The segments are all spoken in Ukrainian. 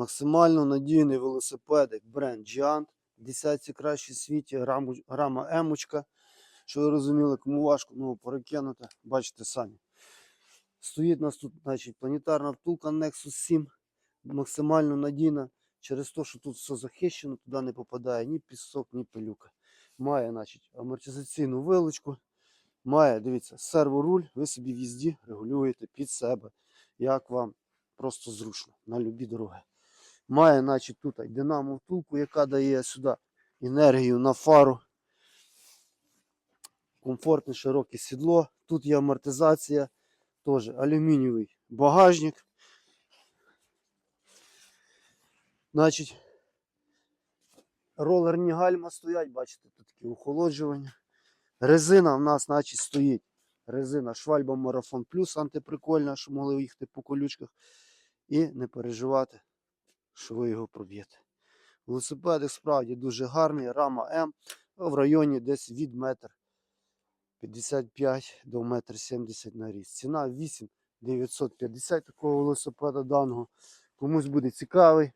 Максимально надійний велосипедик бренд Giant. Десятці кращий в світі, раму- рама емочка. Що ви розуміли, кому важко ну, перекинути, бачите самі. Стоїть у нас тут значить, планетарна втулка Nexus 7, максимально надійна. Через те, що тут все захищено, туди не попадає ні пісок, ні пилюка. Має значить, амортизаційну вилочку, має, дивіться, серворуль, ви собі в їзді регулюєте під себе, як вам просто зручно на любі дороги. Має, значить, тут динамо втулку, яка дає сюди енергію на фару. Комфортне широке сідло. Тут є амортизація, теж алюмінієвий багажник. Значить, ролерні гальма стоять, бачите, тут такі охолоджування. Резина в нас, значить, стоїть. Резина Швальба Марафон Плюс антиприкольна, щоб могли їхати по колючках. І не переживати, що ви його проб'єте. Велосипедик справді дуже гарний, рама М в районі десь від метр 55 до метр 70 на ріст. Ціна 8 950 такого велосипеда даного. Комусь буде цікавий,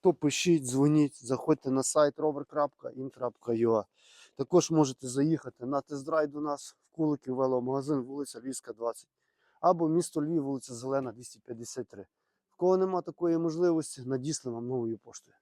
то пишіть, дзвоніть, заходьте на сайт rover.in.ua. Також можете заїхати на тест-драйв до нас в Куликів веломагазин, вулиця Львівська, 20. Або місто Львів, вулиця Зелена, 253. Кого нема такої можливості, надіслимо вам новою поштою.